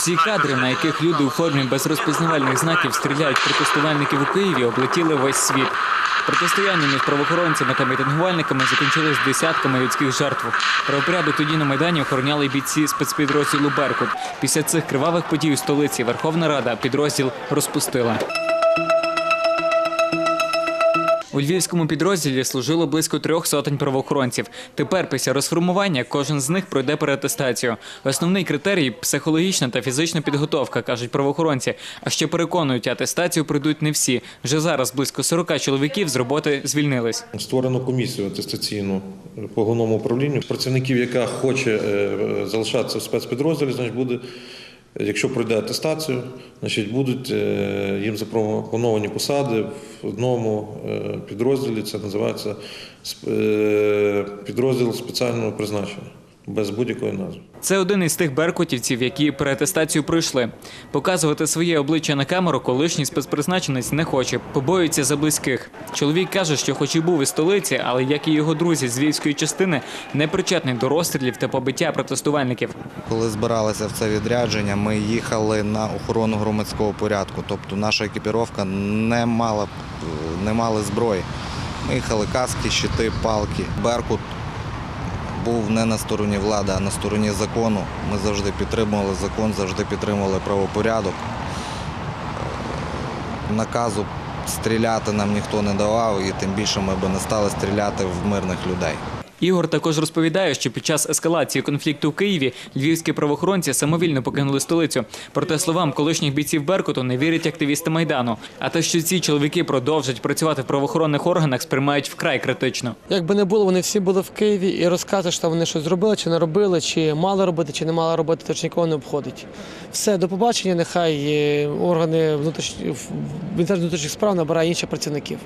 Ці кадри, на яких люди у формі без розпізнавальних знаків стріляють протестувальників у Києві, облетіли весь світ. Протистояння між правоохоронцями та мітингувальниками закінчились десятками людських жертв. Правопорядок тоді на майдані охороняли бійці спецпідрозділу Беркут. Після цих кривавих подій у столиці Верховна Рада підрозділ розпустила. Львівському підрозділі служило близько трьох сотень правоохоронців. Тепер, після розформування, кожен з них пройде переатестацію. Основний критерій психологічна та фізична підготовка, кажуть правоохоронці. А ще переконують, атестацію пройдуть не всі. Вже зараз близько 40 чоловіків з роботи звільнились. Створено комісію атестаційну по головному управлінню. Працівників, яка хоче е, залишатися в спецпідрозділі, значить буде, якщо пройде атестацію, значить будуть е, їм запропоновані посади в одному е, підрозділі. Це називається е, підрозділ спеціального призначення без будь-якої назви. Це один із тих беркутівців, які переатестацію пройшли. Показувати своє обличчя на камеру колишній спецпризначенець не хоче, побоюється за близьких. Чоловік каже, що хоч і був із столиці, але як і його друзі з львівської частини, не причетний до розстрілів та побиття протестувальників. Коли збиралися в це відрядження, ми їхали на охорону громадського порядку. Тобто наша екіпіровка не мала, не мали зброї. Ми їхали каски, щити, палки. Беркут був не на стороні влади, а на стороні закону. Ми завжди підтримували закон, завжди підтримували правопорядок. Е, Наказу стріляти нам ніхто не давав, і тим більше ми б не стали стріляти в мирних людей. Ігор також розповідає, що під час ескалації конфлікту в Києві львівські правоохоронці самовільно покинули столицю. Проте словам колишніх бійців Беркуту не вірять активісти майдану. А те, що ці чоловіки продовжать працювати в правоохоронних органах, сприймають вкрай критично. Як би не було, вони всі були в Києві і розказують, що вони щось зробили, чи не робили, чи мали робити, чи не мали робити, то ж нікого не обходить. Все, до побачення, нехай е, органи внутрішніх, внутрішніх справ набирає інших працівників.